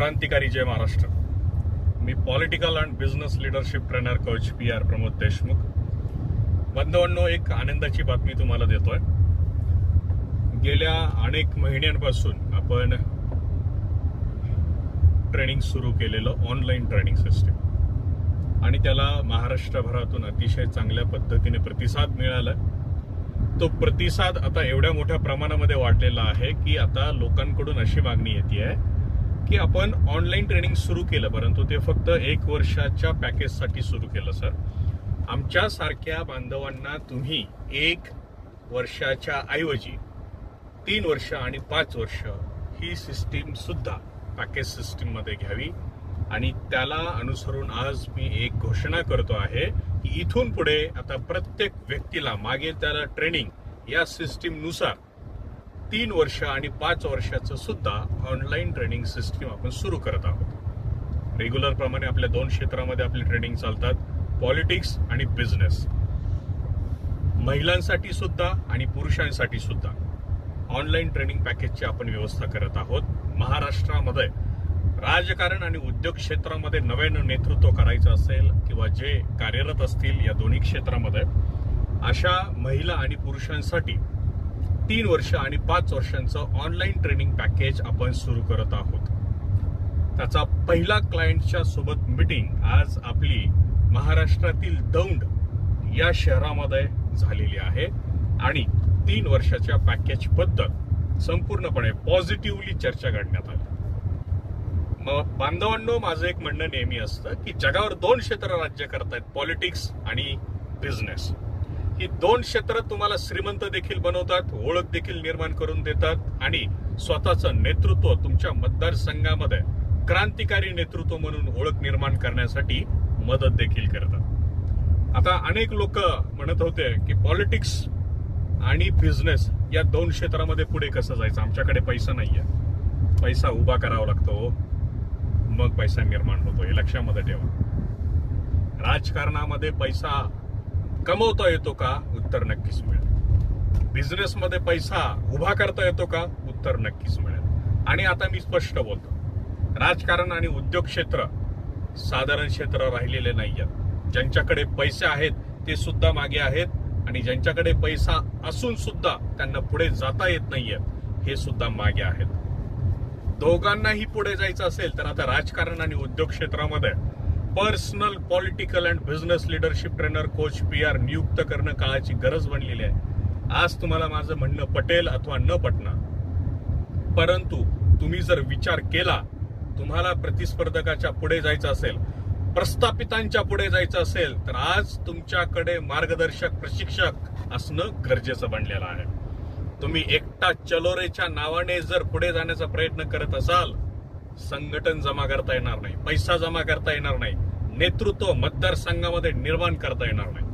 क्रांतिकारी जय महाराष्ट्र. मी political and business leadership trainer coach P R Pramod Deshmukh. बंधवांनो एक आनंदाची बातमी तुम्हाला देतोय. गेल्या अनेक महिन्यांपासून आपण ट्रेनिंग सुरू केलेलं ऑनलाईन ट्रेनिंग सिस्टीम आणि त्याला महाराष्ट्रभरातून अतिशय चांगल्या पद्धतीने प्रतिसाद मिळाला तो प्रतिसाद आता एवढ्या मोठ्या प्रमाणामध्ये वाढलेला आहे की आता लोकांकडून अशी मागणी येते आहे की आपण ऑनलाईन ट्रेनिंग सुरू केलं परंतु ते फक्त एक वर्षाच्या पॅकेजसाठी सुरू केलं सर आमच्या सारख्या बांधवांना तुम्ही एक वर्षाच्या ऐवजी तीन वर्ष आणि पाच वर्ष ही सिस्टीम सुद्धा पॅकेज सिस्टीममध्ये घ्यावी. आणि त्याला अनुसरून आज मी एक घोषणा करतो आहे की इथून पुढे आता प्रत्येक व्यक्तीला मागे त्याला ट्रेनिंग या सिस्टीमनुसार तीन वर्ष आणि पाच वर्षाचं सुद्धा ऑनलाईन ट्रेनिंग सिस्टीम आपण सुरू करत आहोत. रेग्युलर प्रमाणे आपल्या दोन क्षेत्रामध्ये आपली ट्रेनिंग चालतात पॉलिटिक्स आणि बिझनेस महिलांसाठी सुद्धा आणि पुरुषांसाठी सुद्धा ऑनलाईन ट्रेनिंग पॅकेजची आपण व्यवस्था करत आहोत. महाराष्ट्रामध्ये राजकारण आणि उद्योग क्षेत्रामध्ये नव्यानं नेतृत्व करायचं असेल किंवा जे कार्यरत असतील या दोन्ही क्षेत्रामध्ये अशा महिला आणि पुरुषांसाठी तीन वर्ष आणि पाच वर्षांचं ऑनलाईन ट्रेनिंग पॅकेज आपण सुरू करत आहोत. त्याचा पहिला क्लायंटच्या सोबत मीटिंग आज आपली महाराष्ट्रातील दौंड या शहरामध्ये झालेली आहे. आणि तीन वर्षाच्या पॅकेजबद्दल संपूर्णपणे पॉझिटिव्हली चर्चा करण्यात आली. मग बांधवांनो माझं एक म्हणणं नेहमी असतं की जगावर दोन क्षेत्र राज्य करतायत पॉलिटिक्स आणि बिझनेस की दोन क्षेत्र तुम्हाला श्रीमंत देखील बनवतात ओळख देखील निर्माण करून देतात आणि स्वतःचं नेतृत्व तुमच्या मतदारसंघामध्ये क्रांतिकारी नेतृत्व म्हणून ओळख निर्माण करण्यासाठी मदत देखील करतात. आता अनेक लोक म्हणत होते की पॉलिटिक्स आणि बिझनेस या दोन क्षेत्रामध्ये पुढे कसं जायचं? आमच्याकडे पैसा नाहीये. पैसा उभा करावा लागतो. मग पैसा निर्माण होतो. हे लक्षामध्ये ठेवा. राजकारणामध्ये पैसा कमवता येतो का? उत्तर नक्कीच मिळेल. बिझनेसमध्ये पैसा उभा करता येतो का? उत्तर नक्कीच मिळेल. आणि आता मी स्पष्ट बोलतो. राजकारण आणि उद्योग क्षेत्र साधारण क्षेत्र राहिलेले नाही आहेत ज्यांच्याकडे पैसे आहेत ते सुद्धा मागे आहेत. आणि ज्यांच्याकडे पैसा असून सुद्धा त्यांना पुढे जाता येत नाहीये हे सुद्धा मागे आहेत. दोघांनाही पुढे जायचं असेल तर आता राजकारण आणि उद्योग क्षेत्रामध्ये personal political and business leadership trainer coach P R नियुक्त करणं काळाची गरज बनलेली आहे. आज तुम्हाला माझं म्हणणं पटेल अथवा न पटणार. परंतु तुम्ही जर विचार केला तुम्हाला प्रतिस्पर्धकाच्या पुढे जायचं असेल प्रस्थापितांच्या पुढे जायचं असेल तर आज तुमच्याकडे मार्गदर्शक प्रशिक्षक असणं गरजेचं बनलेलं आहे. तुम्ही एकटा चलोरेच्या नावाने जर पुढे जाण्याचा प्रयत्न करत असाल संघटन जमा करता येणार नाही पैसा जमा करता येणार नाही नेतृत्व मतदारसंघामध्ये निर्माण करता येणार नाही.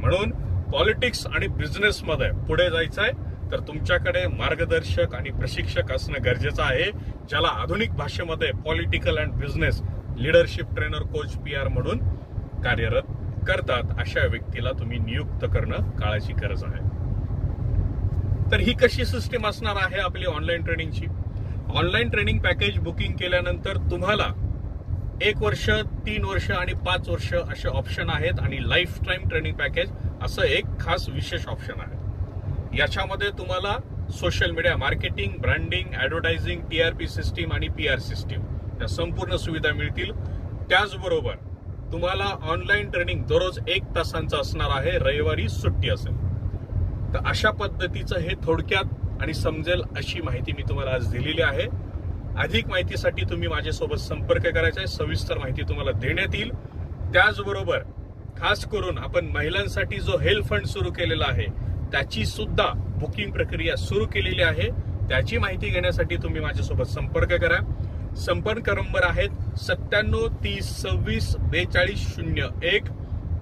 म्हणून पॉलिटिक्स आणि बिझनेस मध्ये पुढे जायचंय तर तुमच्याकडे मार्गदर्शक आणि प्रशिक्षक असणं गरजेचं आहे ज्याला आधुनिक भाषेमध्ये political and business leadership trainer coach P R म्हणून कार्यरत करतात अशा व्यक्तीला तुम्ही नियुक्त करणं काळाची गरज आहे. तर ही कशी सिस्टीम असणार आहे आपली ऑनलाईन ट्रेनिंगची ऑनलाईन ट्रेनिंग पॅकेज बुकिंग केल्यानंतर तुम्हाला एक वर्ष तीन वर्ष आणि पाच वर्ष असे ऑप्शन आहेत आणि लाईफ टाईम ट्रेनिंग पॅकेज असं एक खास विशेष ऑप्शन आहे. याच्यामध्ये तुम्हाला social media marketing branding advertising T R P system आणि पी आर सिस्टीम या संपूर्ण सुविधा मिळतील. त्याचबरोबर तुम्हाला ऑनलाईन ट्रेनिंग दररोज एक तासांचं असणार आहे रविवारी सुट्टी असेल. तर अशा पद्धतीचं हे थोडक्यात आणि समजेल अशी माहिती मी तुम्हाला आज दिलेली आहे. अधिक माहितीसाठी तुम्ही माझ्यासोबत संपर्क करायचा आहे. सविस्तर माहिती तुम्हाला देण्यात येईल. त्याचबरोबर खास करून आपण महिलांसाठी जो हेल्थ फंड सुरू केलेला आहे त्याची सुद्धा बुकिंग प्रक्रिया सुरू केलेली आहे. त्याची माहिती घेण्यासाठी तुम्ही माझ्यासोबत संपर्क करा. संपर्क नंबर आहेत सत्त्याण्णव तीस सव्वीस बेचाळीस शून्य एक.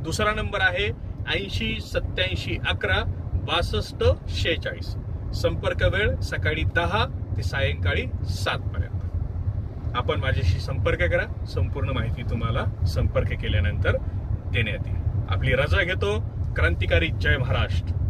दुसरा नंबर आहे ऐंशी सत्याऐंशी अकरा बासष्ट शेहेचाळीस. संपर्क वेळ सकाळी दहा ते सायंकाळी सात पर्यंत. आपण माझ्याशी संपर्क करा. संपूर्ण माहिती तुम्हाला संपर्क केल्यानंतर देण्यात येईल. आपली रजा घेतो. क्रांतिकारी जय महाराष्ट्र.